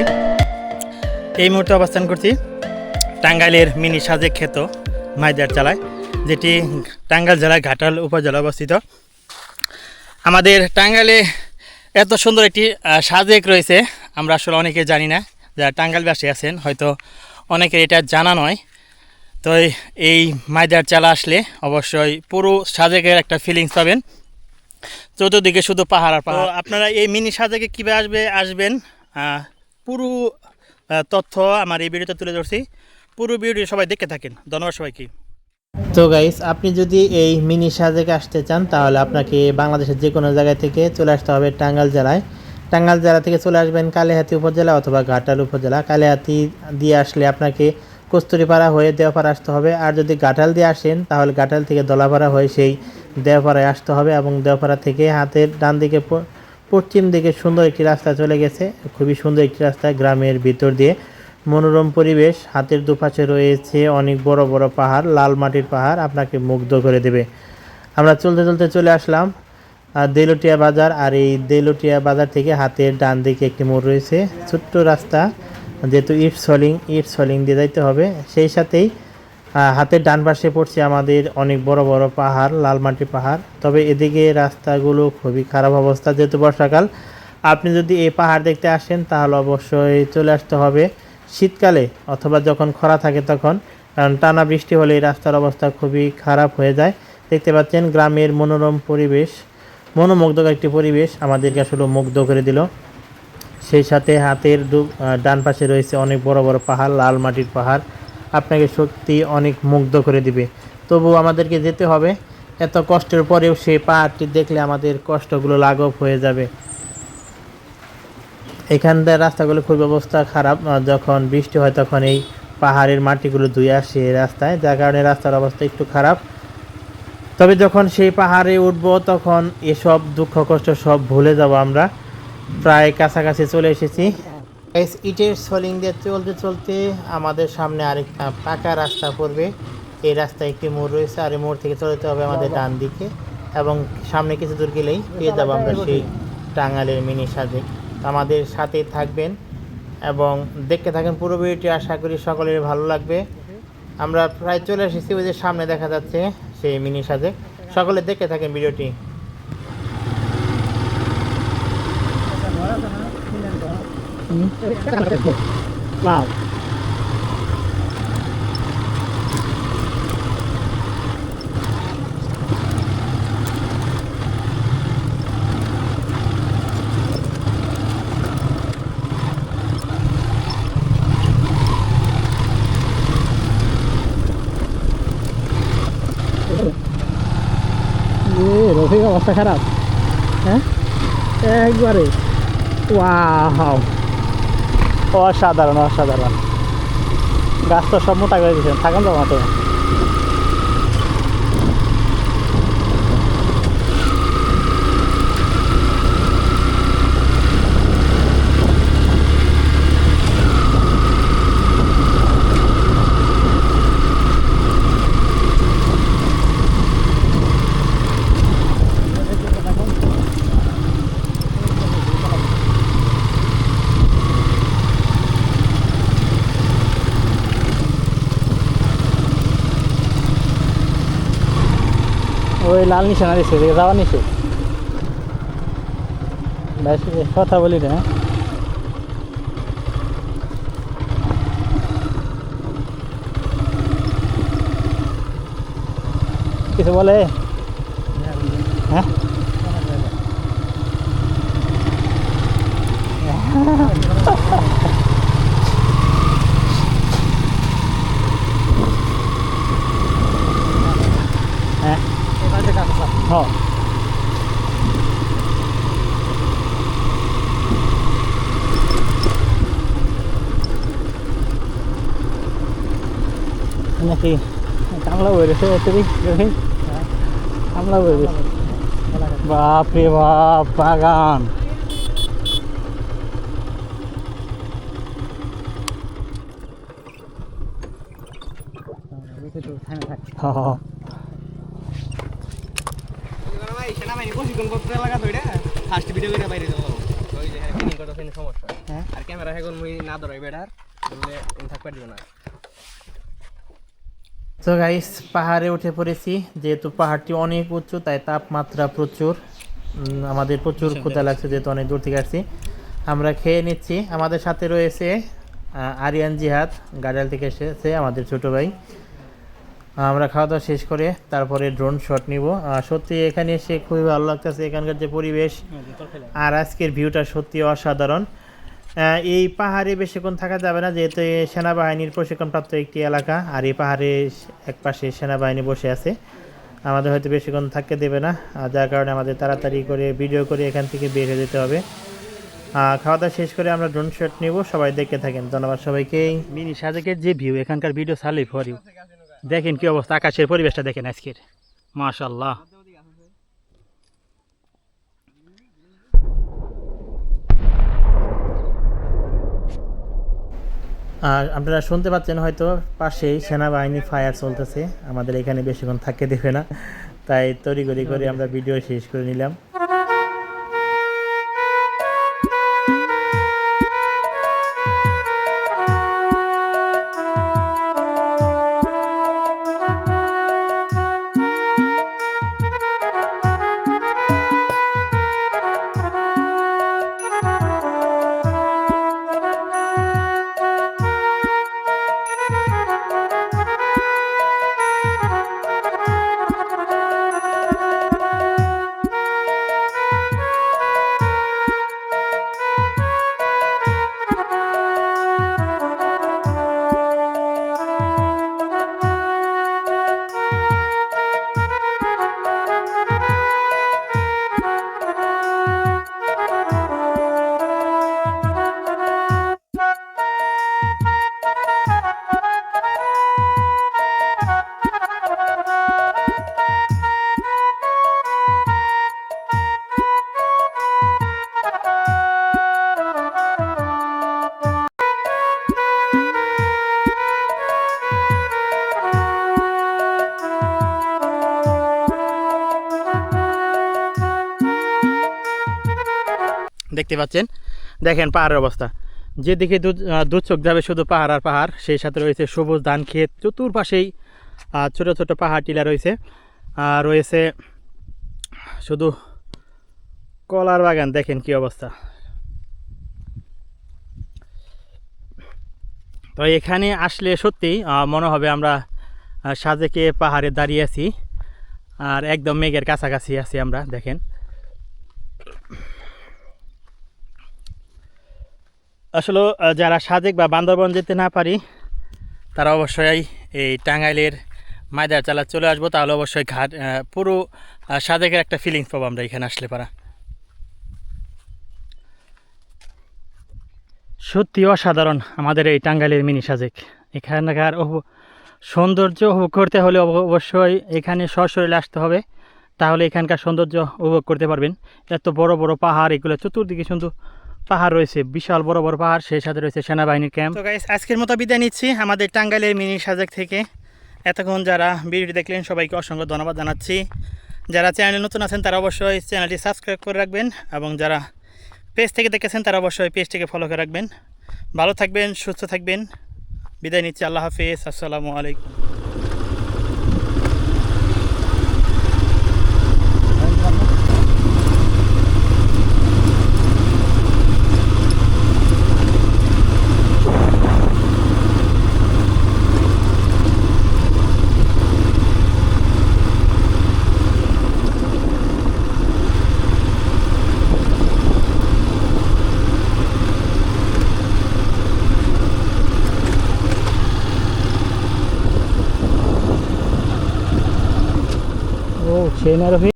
আসছি এই মুহূর্তে অবস্থান করছি টাঙ্গাইলের মিনি সাজেক ক্ষেত মাইদার চালায়, যেটি টাঙ্গাইল জেলার ঘাটাল উপজেলা অবস্থিত। আমাদের টাঙ্গাইলে এত সুন্দর একটি সাজেক রয়েছে, আমরা আসলে অনেকে জানি না, যারা টাঙ্গাইলবাসী আছেন, হয়তো অনেকের এটা জানা নয়। তো এই- মাইদার চালা আসলে অবশ্যই পুরো সাজেকের একটা ফিলিংস পাবেন। চতুর্দিকে শুধু পাহাড় আর পাহাড়। আপনারা এই মিনি সাজেকে কীভাবে আসবে, আসবেন পুরো তথ্য আমার এই ভিডিওতে তুলে ধরছি। পুরো ভিডিও সবাই দেখে থাকেন। ধন্যবাদ সবাইকে। তো গাইস আপনি যদি এই মিনি সাজেকে আসতে চান, তাহলে আপনাকে বাংলাদেশের যে কোনো জায়গা থেকে চলে আসতে হবে টাঙ্গাল জেলায়। টাঙ্গাল জেলা থেকে চলে আসবেন কালিহাতি উপজেলা অথবা ঘাটাল উপজেলা। কালিহাতি দিয়ে আসলে আপনাকে কস্তুরিপাড়া হয়ে দেওয়াপাড়া আসতে হবে। আর যদি ঘাটাল দিয়ে আসেন, তাহলে ঘাটাল থেকে দলাপাড়া হয়ে সেই দেওয়াপাড়ায় আসতে হবে এবং দেওয়াপাড়া থেকে হাতের ডান দিকে পশ্চিম দিকে সুন্দর একটি রাস্তা চলে গেছে। খুবই সুন্দর একটি রাস্তা গ্রামের ভিতর দিয়ে। মনোরম পরিবেশ, হাতের দুপাশে রয়েছে অনেক বড় বড় পাহাড়, লাল মাটির পাহাড়, আপনাকে মুগ্ধ করে দেবে। আমরা চলতে চলতে চলে আসলাম দেলটিয়া বাজার। আর এই দেলটিয়া বাজার থেকে হাতের ডান দিকে একটি মোড় রয়েছে। ছোট্ট রাস্তা, যেহেতু ইট সলিং ইট সলিং দিয়ে যাইতে হবে। সেই সাথেই হাতের ডান পাশে পড়ছে আমাদের অনেক বড় বড় পাহাড় লালমাটি পাহাড়। তবে এদিকে রাস্তাগুলো খুবই খারাপ অবস্থা যেহেতু বর্ষাকাল। আপনি যদি এই পাহাড় দেখতে আসেন, তাহলে অবশ্যই চলে আসতে হবে শীতকালে অথবা যখন খরা থাকে তখন। কারণ টানা বৃষ্টি হলে এই রাস্তার অবস্থা খুবই খারাপ হয়ে যায়। দেখতে পাচ্ছেন গ্রামের মনোরম পরিবেশ, মনোমুগ্ধকর একটি পরিবেশ আমাদেরকে আসলে মুগ্ধ করে দিল। সেই সাথে হাতের ডান পাশে রয়েছে অনেক বড় বড় পাহাড়, লাল মাটির পাহাড়। আপনাকে সত্যি অনেক মুগ্ধ করে দিবে। তবু আমাদেরকে যেতে হবে। এত কষ্টের পরেও সেই পাহাড়টি দেখলে আমাদের কষ্টগুলো লাঘব হয়ে যাবে। এখান দিয়ে রাস্তাগুলো খুব অবস্থা খারাপ। যখন বৃষ্টি হয় তখন এই পাহাড়ের মাটিগুলো ধুয়ে আসে রাস্তায়, যার কারণে রাস্তার অবস্থা একটু খারাপ। তবে যখন সেই পাহাড়ে উঠবো তখন এসব দুঃখ কষ্ট সব ভুলে যাব আমরা। প্রায় কাছাকাছি চলে এসেছি। Guys, ইটের সোলিং দিয়ে চলতে চলতে আমাদের সামনে আরেকটা পাকা রাস্তা পড়বে। এই রাস্তায় একটি মোড় রয়েছে আর এই মোড় থেকে চলতে হবে আমাদের ডান দিকে এবং সামনে কিছু দূর গেলেই পেয়ে যাব আমরা সেই টাঙ্গালের মিনি সাজে আমাদের সাথে থাকবেন এবং দেখতে থাকেন পুরো ভিডিওটি আশা করি সকলের ভালো লাগবে। আমরা প্রায় চলে এসেছি ওই যে সামনে দেখা যাচ্ছে সেই মিনি সাজে সকলে দেখতে থাকেন ভিডিওটি। রফিক অবস্থা খারাপ হ্যাঁ একবারে ওয়াও অসাধারণ অসাধারণ। গাছ তো সব মোটা করে দিয়েছেন থাকেন তো মাঠে? ওই লাল নিশানা দিচ্ছে যাওয়ার নিচে কথা বলি না কিছু বলে? হ্যাঁ হ্যাঁ হ্যাঁ নাকি কামলা বই রয়েছে তুমি কামলা বই রয়েছে বাপ রে বাপ বাগান সমস্যা। আর ক্যামেরা এখন না ধরাই বেড়ার থাকতে দিব না। তো গাইস পাহাড়ে উঠে পড়েছি। যেহেতু পাহাড়টি অনেক উঁচু তাই তাপমাত্রা প্রচুর। আমাদের প্রচুর ক্ষুদা লাগছে যেহেতু অনেক দূর থেকে আসছি। আমরা খেয়ে নিচ্ছি। আমাদের সাথে রয়েছে আরিয়ান জিহাদ গাড়াল থেকে এসেছে আমাদের ছোট ভাই। আমরা খাওয়া দাওয়া শেষ করে তারপরে ড্রোন শট নিব। সত্যি এখানে এসে খুবই ভালো লাগতেছে এখানকার যে পরিবেশ। আর আজকের ভিউটা সত্যি অসাধারণ। এই পাহাড়ে বেশিক্ষণ থাকা যাবে না, যেহেতু সেনাবাহিনীর প্রশিক্ষণপ্রাপ্ত একটি এলাকা, আর এই পাহাড়ে এক পাশে সেনাবাহিনী বসে আছে। আমাদের হয়তো বেশিক্ষণ থাকতে দেবে না, আর যার কারণে আমাদের তাড়াতাড়ি করে ভিডিও করে এখান থেকে বের হয়ে যেতে হবে। খাওয়া দাওয়া শেষ করে আমরা ড্রোন শট নিব, সবাই দেখতে থাকেন। ধন্যবাদ সবাইকে। মিনি সাজেকের যে ভিউ এখানকার ভিডিও সালে ফর ইউ দেখেন কি অবস্থা, আকাশের পরিবেশটা দেখেন আজকের। মাশাল্লাহ আর আপনারা শুনতে পাচ্ছেন হয়তো পাশেই সেনাবাহিনী ফায়ার চলতেছে। আমাদের এখানে বেশিক্ষণ থাকতে দেবে না। তাই তড়িঘড়ি করে আমরা ভিডিও শেষ করে নিলাম। দেখতে পাচ্ছেন। দেখেন পাহাড়ের অবস্থা। যেদিকে দু চোখ যাবে শুধু পাহাড় আর পাহাড়, সেই সাথে রয়েছে সবুজ ধান ক্ষেত, চতুর্পাশেই ছোট ছোট পাহাড় টিলা রয়েছে। আর রয়েছে শুধু কলার বাগান, দেখেন কি অবস্থা। তো এখানে আসলে সত্যি মনে হবে আমরা সাজেকে পাহাড়ে দাঁড়িয়ে আছি। আর একদম মেঘের কাছাকাছি আছি আমরা, দেখেন। আসলে যারা সাজেক বা বান্দরবন যেতে না পারি, তারা অবশ্যই এই টাঙ্গাইলের মাইদার চালা চলে আসব। তাহলে অবশ্যই ঘাট পুরো সাজেকের একটা ফিলিংস পাবো আমরা এখানে আসলে পারা। সত্যি অসাধারণ আমাদের এই টাঙ্গাইলের মিনি সাজেক। এখানকার সৌন্দর্য উপভোগ করতে হলে অব- অবশ্যই এখানে সশরীরে আসতে হবে। তাহলে এখানকার সৌন্দর্য উপভোগ করতে পারবেন। এত বড় বড় পাহাড়, এগুলো চতুর্দিকে শুধু পাহাড় রয়েছে, বিশাল বড় বড় পাহাড়, সেই সাথে রয়েছে সেনাবাহিনীর ক্যাম্প। তো গাইস আজকের মতো বিদায় নিচ্ছি। আমাদের টাঙ্গাইলের মিনি সাজেক থেকে এতক্ষণ যারা ভিডিওটি দেখলেন, সবাইকে অসংখ্য ধন্যবাদ জানাচ্ছি। যারা চ্যানেলে নতুন আছেন, তারা অবশ্যই চ্যানেলটি সাবস্ক্রাইব করে রাখবেন এবং যারা পেজ থেকে দেখেছেন, তারা অবশ্যই পেজটিকে ফলো করে রাখবেন। ভালো থাকবেন, সুস্থ থাকবেন। বিদায় নিচ্ছি, আল্লাহ হাফিজ, আসসালামু আলাইকুম। ও সেই না রফি